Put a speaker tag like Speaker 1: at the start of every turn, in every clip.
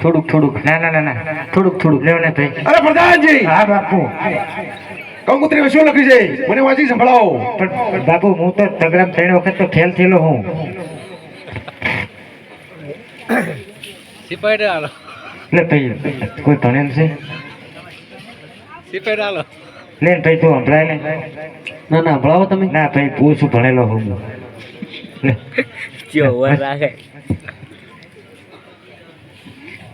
Speaker 1: થોડુંક થોડુંક. ના ના ના ના. થોડુંક થોડુંક. લેવો ને ભાઈ.
Speaker 2: અરે પ્રધાનજી!
Speaker 1: હા બાપુ.
Speaker 2: કંકોત્રીમાં શું લખ્યું છે? મને વાંચી સંભળાવો.
Speaker 1: પણ બાપુ હું તો તગડામ ત્રણ વખત તો ફેલ થયેલો હું
Speaker 3: સિપાઈ
Speaker 1: ભાઈ કોઈ ભણેલ છે?
Speaker 3: સિપાઈ હાલો.
Speaker 1: લે ભાઈ તું સંભળાય ને.
Speaker 4: ના ના ભણાવો તમે.
Speaker 1: ના ભાઈ પૂછું ભણેલો હું લે.
Speaker 3: રાખે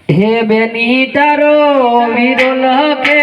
Speaker 4: હે બેની તારો વીરો લખે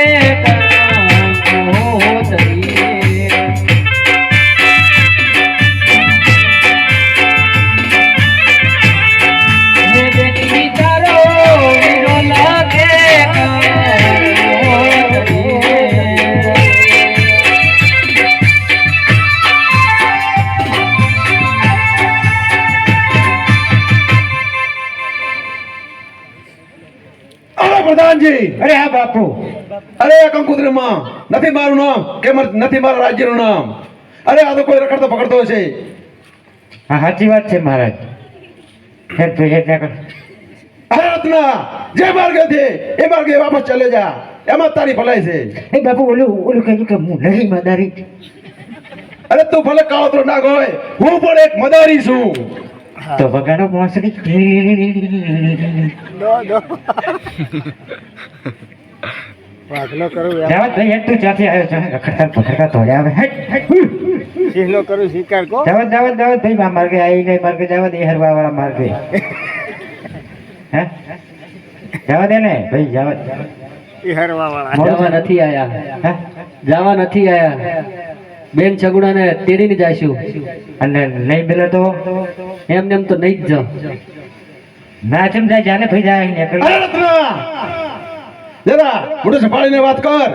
Speaker 2: અરે
Speaker 1: હા બાપુ.
Speaker 2: અરે આ કંકોત્રીમાં નથી મારું નામ કે નથી મારા રાજ્યનું નામ. અરે આ તો કોઈ રખડતો પકડતો હશે.
Speaker 1: હા સાચી વાત છે મહારાજ.
Speaker 2: અરે રત્ના જે માર્ગે છે એ માર્ગે વાપસ ચલે જા. એમાં તારી ભલાઈ છે.
Speaker 1: એ બાપુ ઓલું ઓલું કહ્યું કે હું નહીં મદારી.
Speaker 2: અરે તું ભલે કાળોતરો નાગ હોય હું પણ એક મદારી છું.
Speaker 1: તો વગાડો મોસડી જવા દે એટલું તું આવ્યો છે? રખડતા પકડતા ધોડ્યા આવે.
Speaker 5: સિંહનો કરું શિકાર કો?
Speaker 1: જવા જવા જવા થઈ બા માર્ગે આવી ગઈ માર્ગે જવા દે હરવા વાળા માર્ગે. હે? જવા દે ને? ભાઈ જવા.
Speaker 5: એ હરવા વાળા
Speaker 4: જવા નથી આયા.
Speaker 1: હે?
Speaker 4: જવા નથી આયા. બેન છગુડાને તેડીને જાશું
Speaker 1: અને નહીં પેલો તો
Speaker 4: એમને એમ તો નહીં જ જાઉં
Speaker 1: ના ચમ જાય જાને ભાઈ જાય ને
Speaker 2: અરે રત્ના જરા મોઢું સંભાળીને વાત કર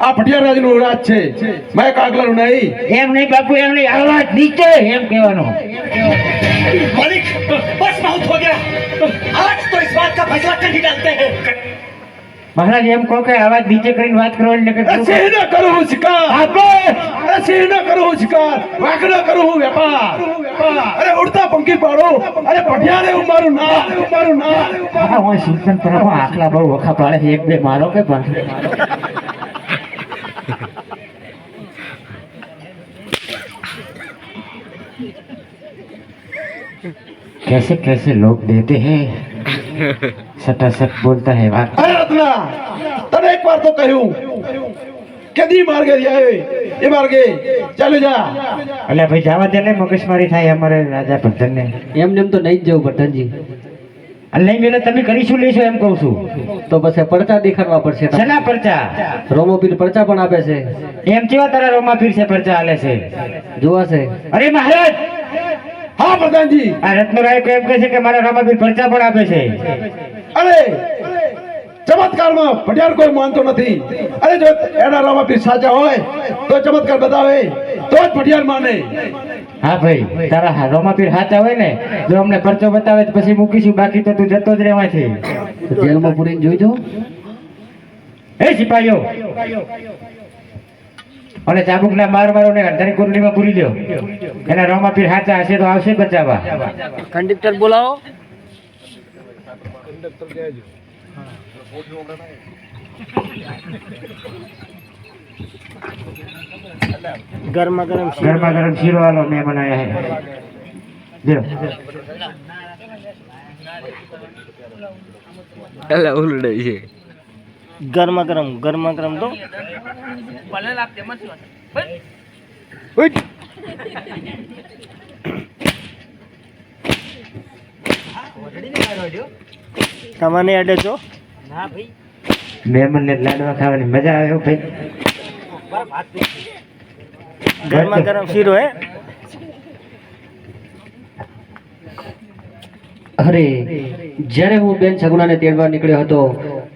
Speaker 2: આ ભટિયાર રાજનું રાજ છે મેં કાગલાનું નહીં
Speaker 1: એમ નહીં બાપુ એમ નહીં આવાજ નીચે એમ કહેવાનું
Speaker 6: मालिक बस बहुत हो गया आज तो इस बात का फैसला कर ही डालते हैं
Speaker 1: મહારાજ એમ કહો કે આવાજ નીચે કરીને વાત કરો એટલે કે
Speaker 2: અરે સિંહ ન કરું હું શિકાર અરે સિંહ ન કરું હું શિકાર વાઘ ન કરું હું વેપાર અરે ઉડતા પંખી પાડો અરે ભટિયાર એવું મારું નામ એવું મારું નામ
Speaker 1: હા હું શિક્ષણ પર આટલા બહુ વખા પાડે છે. એક બે મારો કે પણ कैसे कैसे लोग देते हैं સટાસટ બોલતા હે વાત
Speaker 2: અરે રત્ના તને એક વાર તો કહ્યું કદી માર્ગે જાય એ માર્ગે ચાલે જા
Speaker 1: અલ્યા ભાઈ જવા દે ને મગજમારી થાય અમારે રાજા પ્રધાન
Speaker 4: ને એમ નેમ તો નહીં જ જવું
Speaker 1: પ્રધાનજી. લઈ મેલે તમે કરીશું લેશો એમ કહું છું.
Speaker 4: તો બસ પડતા દેખાડવા પડશે
Speaker 1: શેના પડતા
Speaker 4: રોમોપીર પડતા પણ આપે છે.
Speaker 1: એમ કેવા તારા રોમા રોમાપીર છે પડતા આલે છે?
Speaker 4: જોવા છે.
Speaker 1: અરે મહારાજ!
Speaker 2: હા પ્રધાનજી
Speaker 1: આ રત્નરાય એમ કહે છે કે મારા રોમા પીર પરચા પણ આપે છે.
Speaker 2: અરે ચમત્કારમાં ભટિયાર કોઈ માનતો નથી. અરે જો એના રામાપીર સાચા હોય તો ચમત્કાર બતાવે તો જ ભટિયાર માને.
Speaker 1: હા ભાઈ તારા રોમાપીર રોમા સાચા હોય ને જો અમને પરચો બતાવે તો પછી મૂકીશું બાકી તો તું જતો જ રહેવાથી.
Speaker 4: જેલમાં પૂરીને જોઈ જો
Speaker 1: એ સિપાહીઓ અને ચાબુકના માર મારો ને અડધાની કુંડલીમાં પૂરી દો એના રોમા પીર હાચા હશે તો આવશે બચાવવા.
Speaker 5: કંડક્ટર બોલાવો. ગરમા ગરમ
Speaker 1: ગરમા ગરમ શીરો આલો મેં બનાવ્યા છે જો.
Speaker 3: એટલે ઉલડે છે.
Speaker 5: ગરમા ગરમ ગરમા ગરમ તો. તમને અડે છો
Speaker 1: મહેમાનને લાડવા ખાવાની મજા આવે ભાઈ.
Speaker 5: ગરમા ગરમ શીરો હે.
Speaker 4: અરે જ્યારે હું બેન છગુણાને તેડવા નીકળ્યો હતો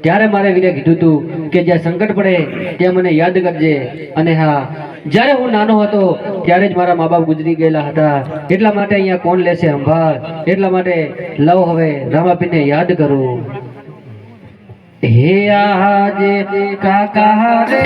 Speaker 4: ત્યારે મારે વીરે કીધું હતું કે જ્યાં સંકટ પડે, ત્યાં મને યાદ કરજે. અને હા, જ્યારે હું નાનો હતો, ત્યારે જ મારા મા બાપ ગુજરી ગયેલા હતા. એટલા માટે અહીંયા કોણ લેશે સંભાળ? એટલા માટે લવ હવે રામાપીને યાદ કરું. હે આજે કાકા રે